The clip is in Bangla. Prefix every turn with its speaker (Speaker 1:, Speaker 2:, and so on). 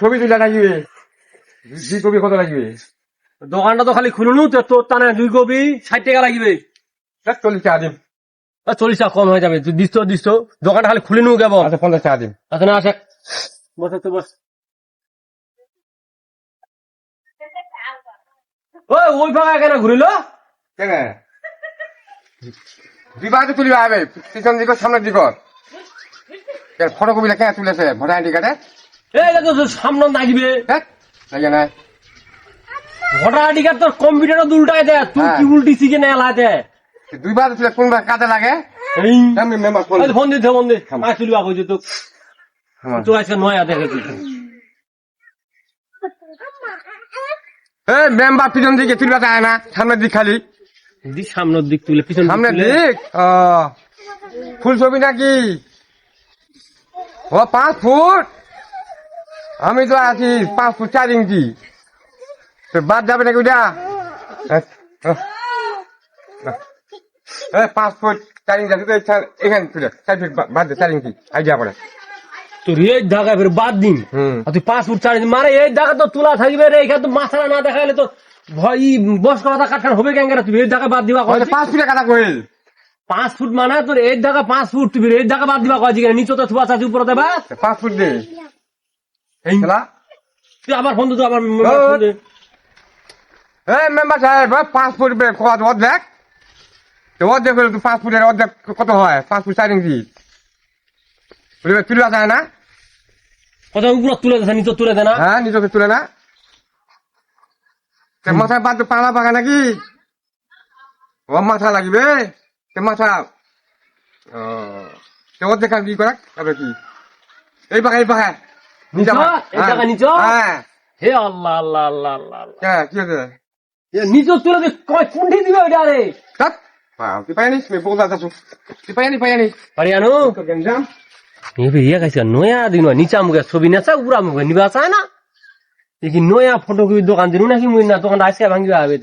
Speaker 1: ছবি তুলে লাগিবে দুই কবি কত লাগিবে?
Speaker 2: দোকানটা তো খালি খুলুনু তো তোর টানে দুই কপি ষাট টাকা লাগবে।
Speaker 1: চল্লিশ টাকা দিন
Speaker 2: চল্লিশ টাকা কম হয়ে যাবে দিস দিস দোকানটা খালি খুলে নিউ
Speaker 1: আচ্ছা পঞ্চাশ টাকা দিন
Speaker 2: আচ্ছা না আসে। বস তো বস। ওই ওই ফাঁকা কেন ঘুরিল?
Speaker 1: কেন? বাজে তুলিবা হবে পিছন দিক সামনের দিক। ফটো কবিলা কেন তুলেছে ভোটার আইডি কার্ডে?
Speaker 2: এই দেখো সামনে নাগিবে
Speaker 1: দেখ লাগে না।
Speaker 2: ভোটার আইডি কার্ড তোর কম্পিউটারও উল্টাই দে তুই
Speaker 1: হ্যাঁ।
Speaker 2: কি উল্টি শিখে নেয় লাতে?
Speaker 1: দুই বাজে তুলে কোনবার কাজে লাগে?
Speaker 2: এই।
Speaker 1: আমি মেম্বার ফোন
Speaker 2: ফোন দিতে ফোন দে। আয় তুলবা কইছে তো
Speaker 1: হ্যাঁ।
Speaker 2: তো আজকে নয়া দেখে
Speaker 1: এই মেম্বার পিছন দিকে তুলবা যায় না সামনের দিক খালি।
Speaker 2: দি সামনের দিক তুলে পিছন দিক
Speaker 1: সামনের দিক? ও। ফুল ছবি নাকি? ও পাঁচ ফুট? আমি তো আছি পাঁচ ফুট চার ইঞ্চি তো বাদ যাবে নাকি ওইটা এ, পাঁচ ফুট চার ইঞ্চি আছে তো এখানে- চার ফুট বাদ দে চার ইঞ্চি আইডিয়া পড়ে
Speaker 2: তোর এই ঢাকা ফের বাদ দিন। আর তুই পাঁচ ফুট চার ইঞ্চি মারে এই ঢাকা তো তোলা থাকবে রে এখানে তো মাথা না দেখাইলে তো ভয় বস কথা কাটখান হবে কেন তুই এই ঢাকা বাদ দিবা
Speaker 1: পাঁচ ফুটে কাটা কইল
Speaker 2: পাঁচ ফুট মানে তোর এই ঢাকা পাঁচ ফুট তুই এই ঢাকা বাদ দিবা কয় কেন নিচে তো থুয়া চাচি উপরে দেবা।
Speaker 1: পাঁচ ফুট দে।
Speaker 2: তুই আবার ফোন তো দে।
Speaker 1: এই মেম্বার সাহেব বে- কত অর্ধেক। অর্ধেক হলে ফুটের অর্ধেক কত হয়? ফুট চার ইঞ্চি। তুলবা যায় না?
Speaker 2: কথা উপরে তুলে দে নিচে তুলে দে না।
Speaker 1: হ্যাঁ নিজকে তুলে না। মাথায় বাদ পালা পাকা নাকি? ও মাথা লাগবে। মাথা অর্ধেক কি করা তবে কি? এই পাখা এই পাখা।
Speaker 2: নিচে?
Speaker 1: হ্যাঁ।
Speaker 2: হে আল্লাহ আল্লাহ আল্লাহ আল্লাহ।
Speaker 1: কে, হয়েছে
Speaker 2: নিচে তুলে কুন্ঠি দিবে ওইটা রে? নয়া দিন নিচা মুখে ছবি নেচা উড়া মুখে নিবা চায় না? দেখি নয়া ফটো দোকান দিনু নাকি মুই না? দোকান আজকে ভাঙিবা হবে